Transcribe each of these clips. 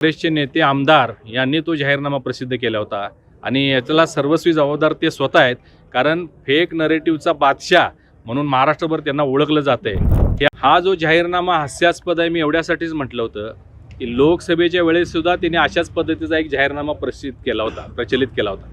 काँग्रेसचे नेते आमदार यांनी तो जाहीरनामा प्रसिद्ध केला होता. आणि याच्याला सर्वस्वी जबाबदार ते स्वतः आहेत. कारण फेक नरेटिव्हचा बादशाह म्हणून महाराष्ट्रभर त्यांना ओळखलं जात आहे हा जो जाहीरनामा हास्यास्पद आहे मी एवढ्यासाठीच म्हटलं होतं की लोकसभेच्या वेळेस सुद्धा त्यांनी अशाच पद्धतीचा एक जाहीरनामा प्रसिद्ध केला होता प्रचलित केला होता.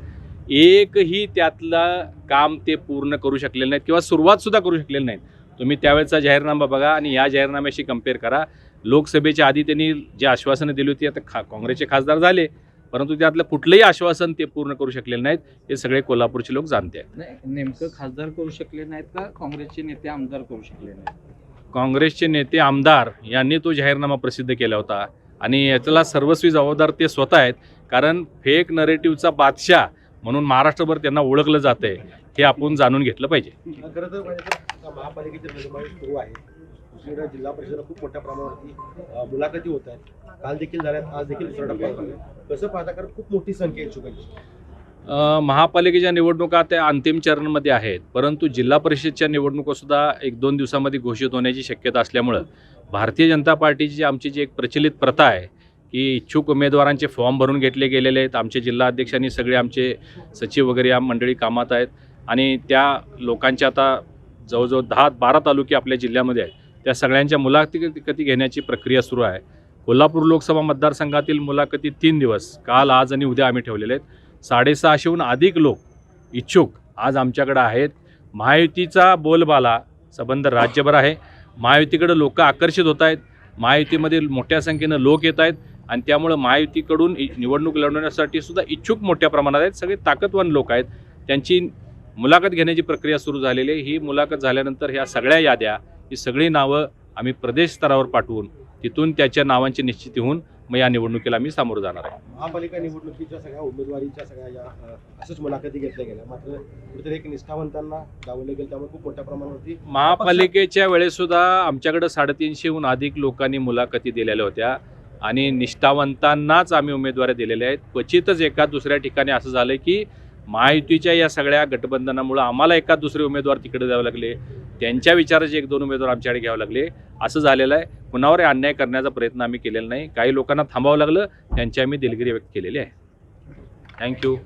एकही त्यातला काम ते पूर्ण करू शकलेले नाहीत किंवा सुरुवातसुद्धा करू शकलेले नाहीत. तुम्ही त्यावेळेचा जाहीरनामा बघा आणि या जाहीरनाम्याशी कंपेअर करा. लोकसभेच्या आधी त्यांनी जे आश्वासनं दिली होती आता खा काँग्रेसचे खासदार झाले परंतु त्यातलं कुठलंही आश्वासन ते पूर्ण करू शकलेले नाहीत हे सगळे कोल्हापूरचे लोक जाणते आहेत. नेमकं खासदार करू शकले नाहीत का? काँग्रेसचे नेते आमदार करू शकले नाहीत. काँग्रेसचे नेते आमदार यांनी तो जाहीरनामा प्रसिद्ध केला होता आणि याच्याला सर्वस्वी जबाबदार ते स्वतः आहेत कारण फेक नरेटिव्हचा बादशाह म्हणून महाराष्ट्रभर त्यांना ओळखलं जातं आहे हे आपण जाणून घेतलं पाहिजे. दुसरीकडे जिल्हा परिषदेला खूप मोठ्या प्रमाणावरती मुलाखती होत आहेत. काल देखील झाल्यात आज देखील दुसरा टप्पा कसं पाहता कारण खूप मोठी संख्या आहे इच्छुकांची. महापालिकेच्या निवडणुका त्या अंतिम चरणमध्ये आहेत. परंतु जिल्हा परिषदच्या निवडणुकासुद्धा एक दोन दिवसामध्ये घोषित होण्याची शक्यता असल्यामुळं भारतीय जनता पार्टीची जी आमची जी एक प्रचलित प्रथा आहे की इच्छुक उमेदवारांचे फॉर्म भरून घेतले गेलेले आहेत. आमचे जिल्हा अध्यक्षांनी सगळे आमचे सचिव वगैरे या मंडळी कामात आहेत. आणि त्या लोकांच्या आता जवळजवळ दहा बारा तालुके आपल्या जिल्ह्यामध्ये आहेत. त्या सगळ्यांच्या मुलाखती घेण्याची प्रक्रिया सुरू आहे. कोल्हापूर लोकसभा मतदारसंघातील मुलाखती तीन दिवस काल आज आणि उद्या आम्ही ठेवलेले आहेत. साडेसहाशेहून अधिक लोक इच्छुक आज आमच्याकडे आहेत. महायुतीचा बोलबाला संबंध राज्यभर आहे. महायुतीकडे लोक आकर्षित होत आहेत. महायुतीमध्ये मोठ्या संख्येनं लोक येत आहेत आणि त्यामुळं महायुतीकडून इ- निवडणूक लढवण्यासाठी सुद्धा इच्छुक मोठ्या प्रमाणात आहेत. सगळे ताकदवान लोक आहेत. त्यांची मुलाखत घेण्याची प्रक्रिया सुरू झालेली आहे. ही मुलाखत झाल्यानंतर ह्या सगळ्या याद्या ही सगळी नावं आम्ही प्रदेश स्तरावर पाठवून तिथून त्याच्या नावांची निश्चिती होऊन मग या निवडणुकीला आम्ही सामोरं जाणार आहे. महापालिका निवडणुकीच्या सगळ्या उमेदवारीच्या सगळ्या या असंच मुलाखती घेतल्या गेल्या. मात्र कुठेतरी एक निष्ठावंतांना डावलं गेलं त्यामुळे खूप मोठ्या प्रमाणावरती महापालिकेच्या वेळेसुद्धा आमच्याकडं साडेतीनशेहून अधिक लोकांनी मुलाखती दिलेल्या होत्या आणि निष्ठावंतांनाच आम्ही उमेदवारी दिलेल्या आहेत. क्वचितच एका दुसऱ्या ठिकाणी असं झालं की महायुतीच्या या सगळ्या गठबंधनामुळं आम्हाला एका दुसरे उमेदवार तिकडे द्यावे लागले. त्यांच्या विचाराचे एक दोन उमेदवार आमच्याकडे घ्यावे लागले. असं झालेलं आहे. कुणावर अन्याय करण्याचा प्रयत्न आम्ही केलेला नाही. काही लोकांना थांबावं लागलं. त्यांची आम्ही दिलगिरी व्यक्त केलेली आहे. थँक्यू